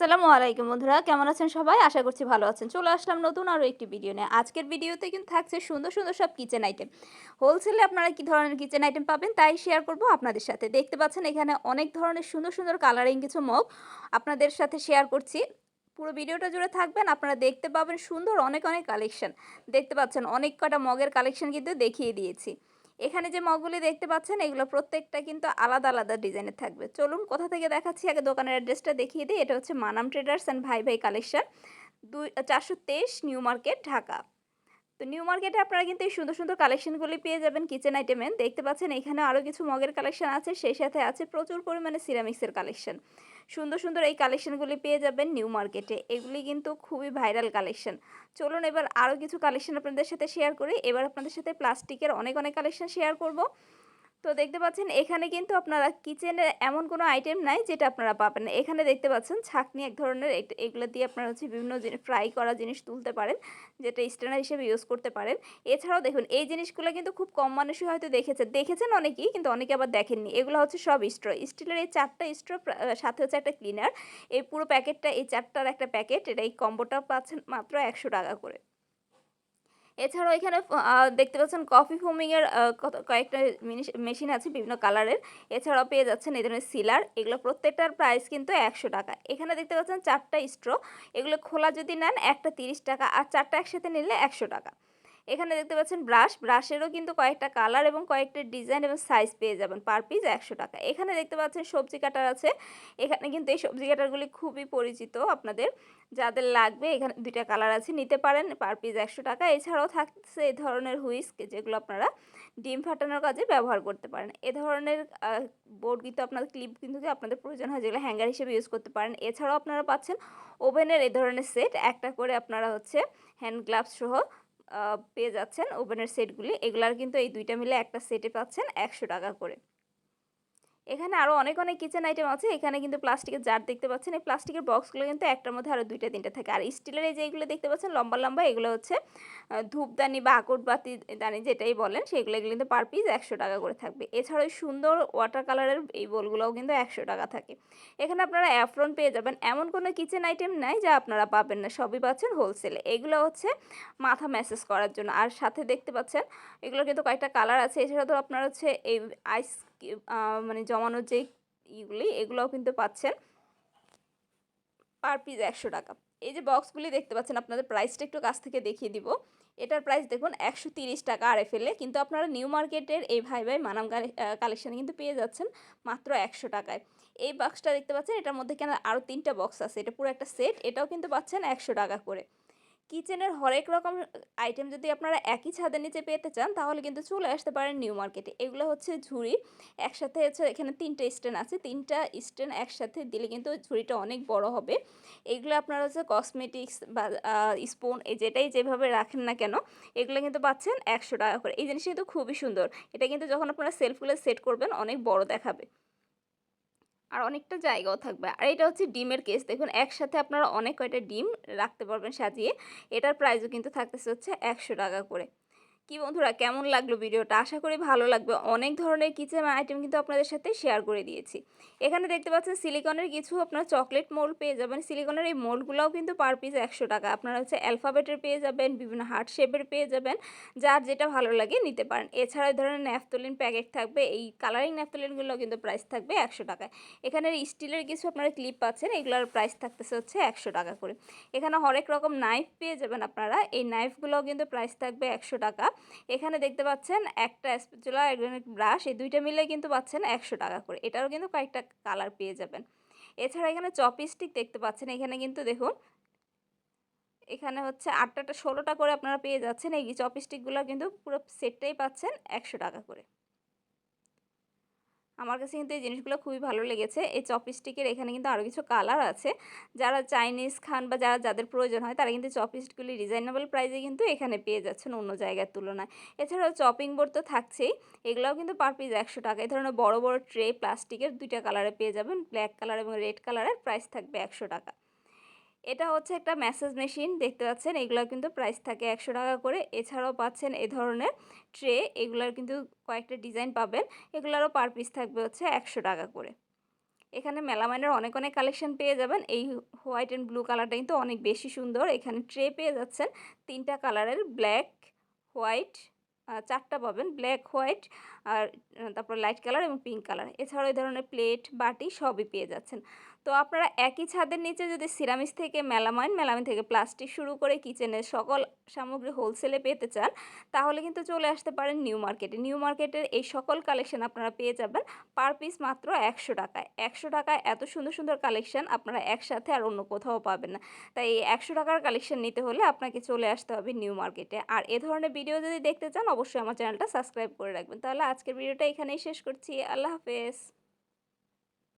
আসসালামু আলাইকুম বন্ধুরা, কেমন আছেন সবাই? আশা করছি ভালো আছেন। চলে আসলাম নতুন আরও একটি ভিডিও নিয়ে। আজকের ভিডিওতে কিন্তু থাকছে সুন্দর সুন্দর সব কিচেন আইটেম হোলসেলে আপনারা কি ধরনের কিচেন আইটেম পাবেন তাই শেয়ার করব আপনাদের সাথে। দেখতে পাচ্ছেন এখানে অনেক ধরনের সুন্দর সুন্দর কালারিং কিছু মগ আপনাদের সাথে শেয়ার করছি। পুরো ভিডিওটা জুড়ে থাকবেন, আপনারা দেখতে পাবেন সুন্দর অনেক অনেক কালেকশন দেখতে পাচ্ছেন অনেক কটা মগের কালেকশন কিন্তু দেখিয়ে দিয়েছি। এখানে যে মগগুলি দেখতে পাচ্ছেন, এগুলো প্রত্যেকটা কিন্তু আলাদা আলাদা ডিজাইনের থাকবে। চলুন কোথা থেকে দেখাচ্ছি? আগে দোকানের অ্যাড্রেসটা দেখিয়ে দিই। এটা হচ্ছে মানাম ট্রেডার্স অ্যান্ড ভাই ভাই কালেকশন, দুই, চারশো তেইশ নিউ মার্কেট, ঢাকা। তো নিউ মার্কেটে আপনারা কিন্তু এই সুন্দর সুন্দর কালেকশনগুলি পেয়ে যাবেন কিচেন আইটেমে। দেখতে পাচ্ছেন এখানে আরও কিছু মগের কালেকশন আছে, সেই সাথে আছে প্রচুর পরিমাণে সিরামিক্সের কালেকশন। সুন্দর সুন্দর এই কালেকশনগুলি পেয়ে যাবেন নিউ মার্কেটে। এগুলি কিন্তু খুবই ভাইরাল কালেকশন। চলুন এবার আরও কিছু কালেকশন আপনাদের সাথে শেয়ার করি। এবার আপনাদের সাথে প্লাস্টিকের অনেক অনেক কালেকশন শেয়ার করব। তো দেখতে পাচ্ছেন, এখানে কিন্তু আপনারা কিচেনের এমন কোনো আইটেম নাই যেটা আপনারা পাবেন। না এখানে দেখতে পাচ্ছেন, ছাকনি এক ধরনের এগুলো দিয়ে আপনারা হচ্ছে বিভিন্ন ফ্রাই করা জিনিস তুলতে পারেন, যেটা স্ট্যান্ডার হিসেবে ইউজ করতে পারেন। এছাড়াও দেখুন, এই জিনিসগুলো কিন্তু খুব কম মানুষই হয়তো দেখেছে, দেখেছেন অনেকেই, কিন্তু অনেকে আবার দেখেননি। এগুলো হচ্ছে সব স্ট্র, স্টিলের এই চারটা স্ট্র সাথে হচ্ছে একটা ক্লিনার। এই পুরো প্যাকেটটা, এই চারটার একটা প্যাকেট, এটা এই কম্বোটা পাচ্ছেন মাত্র একশো টাকা করে। এছাড়াও এখানে দেখতে পাচ্ছেন কফি ফোমিংয়ের কয়েকটা মেশিন আছে বিভিন্ন কালারের এছাড়াও পেয়ে যাচ্ছেন এই ধরনের সিলার এগুলো প্রত্যেকটার প্রাইস কিন্তু একশো টাকা। এখানে দেখতে পাচ্ছেন চারটা স্ট্রো এগুলো খোলা যদি নেন একটা তিরিশ টাকা, আর চারটা একসাথে নিলে একশো টাকা। এখানে দেখতে পাচ্ছেন ব্রাশ ব্রাশেরও কিন্তু কয়েকটা কালার এবং কয়েকটা ডিজাইন এবং সাইজ পেয়ে যাবেন পার পিস একশো টাকা। এখানে দেখতে পাচ্ছেন সবজি কাটার আছে। এখানে কিন্তু এই সবজি কাটারগুলি খুবই পরিচিত আপনাদের। যাদের লাগবে এখানে দুইটা কালার আছে, নিতে পারেন পার পিস একশো টাকা। এছাড়াও থাকছে এই ধরনের হুইস্ক যেগুলো আপনারা ডিম ফাটানোর কাজে ব্যবহার করতে পারেন। এ ধরনের বোর্ড কিন্তু আপনাদের ক্লিপ কিন্তু আপনাদের প্রয়োজন হয় যেগুলো হ্যাঙ্গার হিসেবে ইউজ করতে পারেন। এছাড়াও আপনারা পাচ্ছেন ওভেনের এই ধরনের সেট একটা করে আপনারা হচ্ছে হ্যান্ড গ্লাভস সহ পেয়ে যাচ্ছেন ওভেনের সেটগুলি এগুলার কিন্তু এই দুইটা মিলে একটা সেটে পাচ্ছেন একশো টাকা করে। এখানে আরও অনেক অনেক কিচেন আইটেম আছে। এখানে কিন্তু প্লাস্টিকের জার দেখতে পাচ্ছেন। এই প্লাস্টিকের বক্সগুলো কিন্তু একটার মধ্যে আরও দুইটা, তিনটা থাকে। আর স্টিলের এই যেগুলো দেখতে পাচ্ছেন, লম্বা লম্বা, এগুলো হচ্ছে ধূপদানি বা আকটবাতি দানি যেটাই বলেন, সেগুলো কিন্তু পার পিস একশো টাকা করে থাকবে। এছাড়াও সুন্দর ওয়াটার কালারের এই বোলগুলোও কিন্তু একশো টাকা থাকে। এখানে আপনারা অ্যাফ্রন পেয়ে যাবেন। এমন কোনো কিচেন আইটেম নাই যা আপনারা পাবেন না, সবই পাচ্ছেন হোলসেলে এগুলো হচ্ছে মাথা ম্যাসেজ করার জন্য। আর সাথে দেখতে পাচ্ছেন এগুলো কিন্তু কয়েকটা কালার আছে। এছাড়া তো আপনার হচ্ছে এই আইস মানে জমানোর যে ইগুলি, এগুলোও কিন্তু পাচ্ছেন। পার পিস একশো টাকা। এই যে বক্সগুলি দেখতে পাচ্ছেন, আপনাদের প্রাইসটা একটু কাছ থেকে দেখিয়ে দিব। এটার প্রাইস দেখুন একশো তিরিশ টাকা আর ফেলে কিন্তু আপনারা নিউ মার্কেটের এই ভাই ভাই মানাম কালেকশানে কিন্তু পেয়ে যাচ্ছেন মাত্র একশো টাকায়। এই বক্সটা দেখতে পাচ্ছেন, এটার মধ্যে কেন আরও তিনটা বক্স আছে, এটা পুরো একটা সেট এটাও কিন্তু পাচ্ছেন একশো টাকা করে। কিচেনের হরেক রকম আইটেম যদি আপনারা একই ছাদের নিচে পেতে চান, তাহলে কিন্তু চলে আসতে পারেন নিউ মার্কেটে। এগুলো হচ্ছে ঝুড়ি, একসাথে হচ্ছে এখানে তিনটা স্ট্যান্ড আছে। তিনটা স্ট্যান্ড একসাথে দিলে কিন্তু ঝুড়িটা অনেক বড় হবে। এগুলো আপনারা হচ্ছে কসমেটিক্স বা স্পুন এই যেটাই যেভাবে রাখেন না কেন, এগুলো কিন্তু পাচ্ছেন একশো টাকা করে। এই জিনিসটা কিন্তু খুবই সুন্দর। এটা কিন্তু যখন আপনারা সেলফগুলো সেট করবেন, অনেক বড় দেখাবে। আর অনেকটা জায়গাও থাকবে। আর এটা হচ্ছে ডিমের কেস দেখুন, একসাথে আপনারা অনেক কয়টা ডিম রাখতে পারবেন সাজিয়ে। এটার প্রাইসও কিন্তু থাকতেছে হচ্ছে একশো টাকা করে। কি বন্ধুরা, কেমন লাগল ভিডিওটা? আশা করি ভালো লাগবে। অনেক ধরনের কিচেন আইটেম কিন্তু আপনাদের সাথে শেয়ার করে দিয়েছি। এখানে দেখতে পাচ্ছেন সিলিকনের কিছু আপনার চকলেট মোল্ড পেয়ে যাবেন। সিলিকনের এই মোল্ডগুলোও কিন্তু পার পিস একশো টাকা। আপনারা হচ্ছে অ্যালফাবেটের পেয়ে যাবেন, বিভিন্ন হার্ট শেপের পেয়ে যাবেন, যার যেটা ভালো লাগে নিতে পারেন। এছাড়া ধরনের ন্যাফতলিন প্যাকেট থাকবে। এই কালারিং ন্যাফতলিনগুলো কিন্তু প্রাইস থাকবে একশো টাকায়। এখানে স্টিলের কিছু আপনারা ক্লিপ পাচ্ছেন, এগুলোর প্রাইস থাকতেছে হচ্ছে একশো টাকা করে। এখানে হরেক রকম নাইফ পেয়ে যাবেন আপনারা। এই নাইফগুলোও কিন্তু প্রাইস থাকবে একশো টাকা। এখানে দেখতে পাচ্ছেন একটা স্প্যাচুলা একজন ব্রাশ, এই দুইটা মিলে কিন্তু পাচ্ছেন একশো টাকা করে। এটারও কিন্তু কয়েকটা কালার পেয়ে যাবেন। এছাড়া এখানে চপস্টিক দেখতে পাচ্ছেন। এখানে কিন্তু দেখুন, এখানে হচ্ছে আটটা ষোলোটা করে আপনারা পেয়ে যাচ্ছেন। এই চপস্টিকগুলো কিন্তু পুরো সেটটাই পাচ্ছেন একশো টাকা করে। আমার কাছে কিন্তু এই জিনিসগুলো খুবই ভালো লেগেছে। এই চপস্টিকের এখানে কিন্তু আরও কিছু কালার আছে। যারা চাইনিজ খান বা যারা, যাদের প্রয়োজন হয়, তারা কিন্তু চপস্টিকগুলি রিজনেবল প্রাইসে কিন্তু এখানে পেয়ে যাচ্ছেন অন্য জায়গার তুলনায়। এছাড়াও চপিং বোর্ড তো থাকছেই। এগুলোও কিন্তু পার পিস একশো টাকা। এই ধরনের বড় বড় ট্রে প্লাস্টিকের দুইটা কালারে পেয়ে যাবেন। ব্ল্যাক কালার এবং রেড কালারের প্রাইস থাকবে একশো টাকা। এটা হচ্ছে একটা ম্যাসেজ মেশিন, দেখতে পাচ্ছেন? এগুলো কিন্তু প্রাইস থাকে একশো টাকা করে। এছাড়াও পাচ্ছেন এ ধরনের ট্রে, এগুলার কিন্তু কয়েকটা ডিজাইন পাবেন। এগুলারও পার পিস থাকবে হচ্ছে একশো টাকা করে। এখানে মেলামাইনের অনেক অনেক কালেকশন পেয়ে যাবেন। এই হোয়াইট অ্যান্ড ব্লু কালারটা কিন্তু অনেক বেশি সুন্দর। এখানে ট্রে পেয়ে যাচ্ছেন তিনটা কালারের, ব্ল্যাক, হোয়াইট চারটা পাবেন। ব্ল্যাক হোয়াইট আর তারপর লাইট কালার এবং পিঙ্ক কালার এছাড়াও এই ধরনের প্লেট বাটি সবই পেয়ে যাচ্ছেন। তো আপনারা একই ছাদের নিচে যদি সিরামিস থেকে মেলামাইন মেলামাইন থেকে প্লাস্টিক শুরু করে কিচেনের সকল সামগ্রী হোলসেলে পেতে চান, তাহলে কিন্তু চলে আসতে পারেন নিউ মার্কেটে। নিউ মার্কেটের এই সকল কালেকশন আপনারা পেয়ে যাবেন পার পিস মাত্র একশো টাকায়। একশো টাকায় এত সুন্দর সুন্দর কালেকশন আপনারা একসাথে আর অন্য কোথাও পাবেন না। তাই এই একশো টাকার কালেকশন নিতে হলে আপনাকে চলে আসতে হবে নিউ মার্কেটে। আর এ ধরনের ভিডিও যদি দেখতে চান, অবশ্যই আমার চ্যানেলটা সাবস্ক্রাইব করে রাখবেন। তাহলে আজকের ভিডিওটা এখানেই শেষ করছি। আল্লাহ হাফেজ।